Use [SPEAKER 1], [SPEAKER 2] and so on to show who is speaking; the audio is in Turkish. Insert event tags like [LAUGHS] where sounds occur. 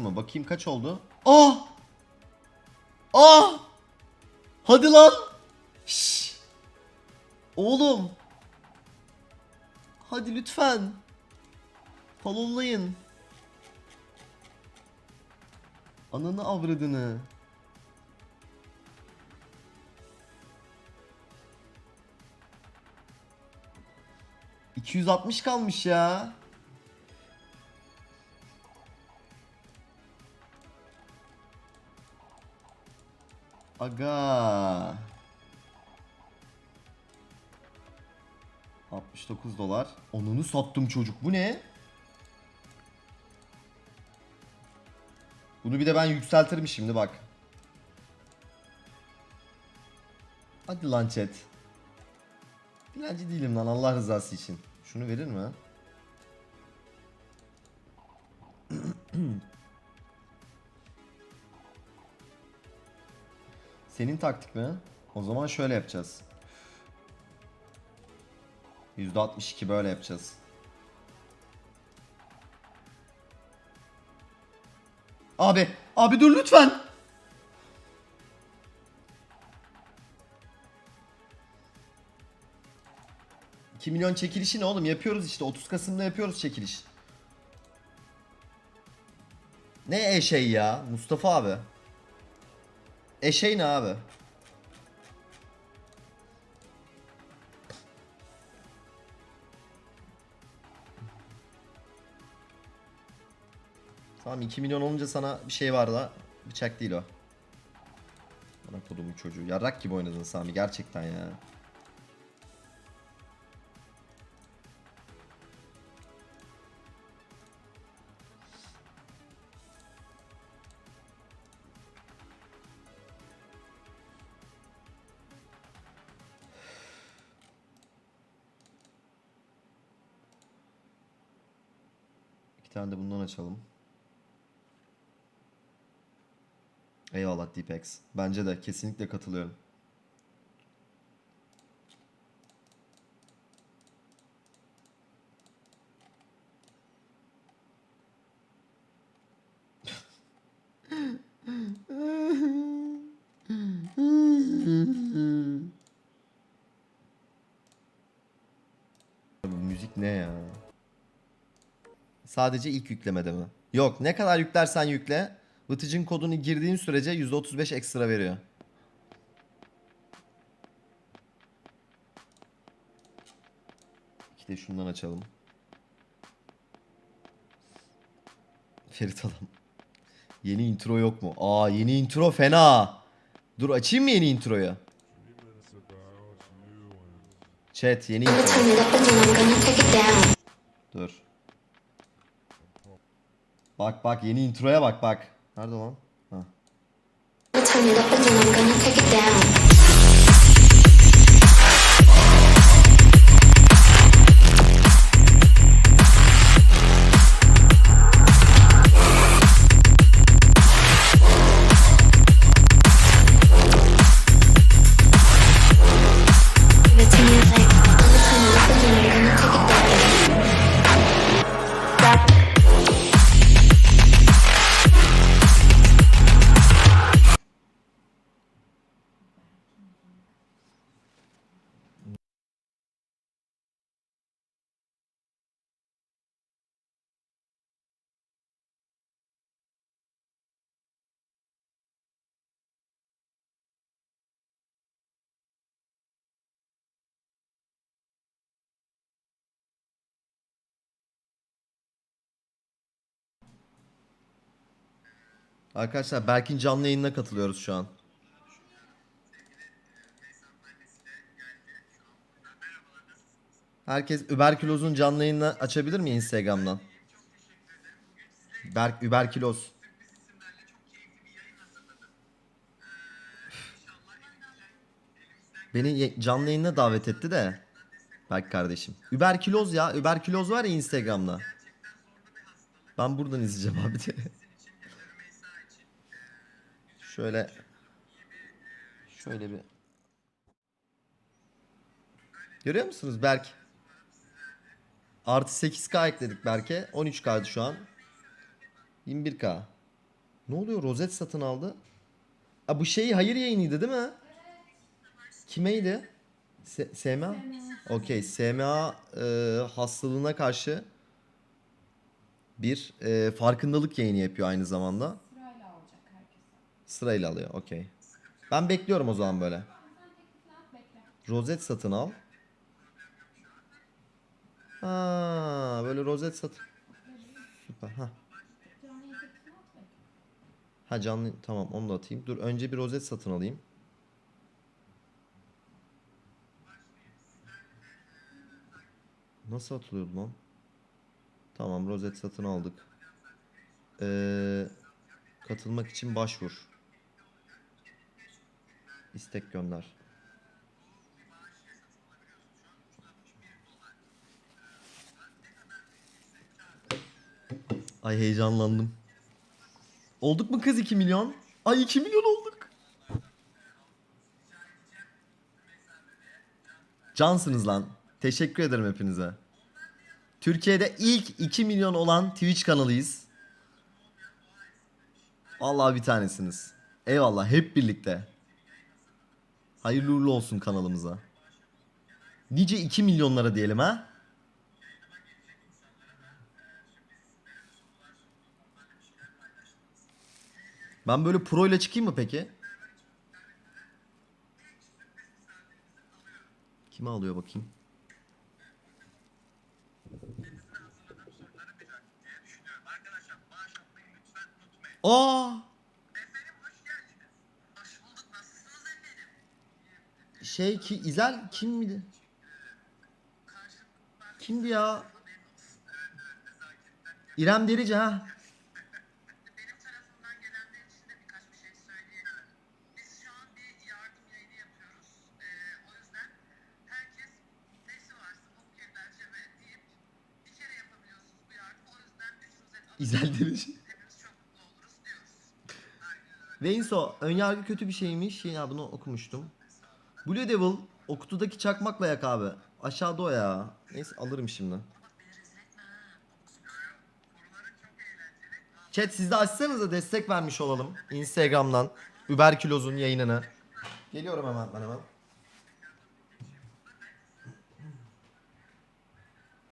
[SPEAKER 1] mı? Bakayım kaç oldu? Ah! Ah! Hadi lan! Şşş! Oğlum! Hadi lütfen. Falonlayın. Ananı avradını. ...260 kalmış ya. Aga. 69 dolar. Onunu sattım çocuk. Bu ne? Bunu bir de ben yükseltirim şimdi bak. Hadi lan chat. Dilenci değilim lan Allah rızası için. Şunu verir mi? [CLEARS THROAT] Senin taktik mi? O zaman şöyle yapacağız. %62 böyle yapacağız. Abi, abi dur lütfen. ...2 milyon çekilişi ne oğlum? Yapıyoruz işte. 30 Kasım'da yapıyoruz çekiliş. Ne eşeği ya? Mustafa abi. Eşeği ne abi? Tamam 2 milyon olunca sana bir şey var da bıçak değil o. Bana kodumun çocuğu. Yarrak gibi oynadın Sami gerçekten ya. İki tane de bundan açalım. Eyvallah Deepex. Bence de kesinlikle katılıyorum. [LAUGHS] Müzik ne ya? Sadece ilk yüklemede mi? Yok ne kadar yüklersen yükle. Vıtıcın kodunu girdiğin sürece %35 ekstra veriyor. İki de şundan açalım. Ferit Adam. Yeni intro yok mu? Aa yeni intro fena. Dur açayım mı yeni introyu? Chat yeni intro.
[SPEAKER 2] Turn
[SPEAKER 1] Bak bak yeni introya bak bak. Nerede lan? Ha. Arkadaşlar Berk'in canlı yayınına katılıyoruz şu an. Herkes Überküloz'un canlı yayını açabilir mi Instagram'dan? Berk Überküloz. Beni canlı yayına davet etti de. Berk kardeşim. Überküloz ya. Überküloz var ya Instagram'da. Ben buradan izleyeceğim abi de. [LAUGHS] Şöyle şöyle bir Görüyor musunuz Berk? Artı 8K ekledik Berk'e. 13K'dı şu an. 21K. Ne oluyor? Rozet satın aldı. Ha bu şey hayır yayınıydı değil mi? Kimeydi? Se- SMA? Okey. SMA e, hastalığına karşı bir e, farkındalık yayını yapıyor aynı zamanda.
[SPEAKER 3] Sırayla
[SPEAKER 1] alıyor. Okey. Ben bekliyorum o zaman böyle. Rozet satın al. Ha, böyle rozet satın. Süper. Ha. Ha canlı tamam onu da atayım. Dur önce bir rozet satın alayım. Nasıl atılıyordu lan? Tamam rozet satın aldık. Ee, katılmak için başvur. İstek gönder. Ay heyecanlandım. Olduk mu kız 2 milyon? Ay 2 milyon olduk. Cansınız lan. Teşekkür ederim hepinize. Türkiye'de ilk 2 milyon olan Twitch kanalıyız. Vallahi bir tanesiniz. Eyvallah hep birlikte. Hayırlı uğurlu olsun kanalımıza. Nice 2 milyonlara diyelim ha. Ben böyle pro ile çıkayım mı peki? Kime alıyor bakayım? Aa! Şey ki İzel kim miydi? Kimdi ya? İrem Derici ha. İzel Derici. Veinso önyargı kötü bir şeymiş. Ya bunu okumuştum. Blue Devil o kutudaki çakmakla yak abi. Aşağıda o ya. Neyse alırım şimdi. Chat siz de açsanıza destek vermiş olalım. Instagram'dan. Überküloz'un yayınını. Geliyorum hemen ben hemen.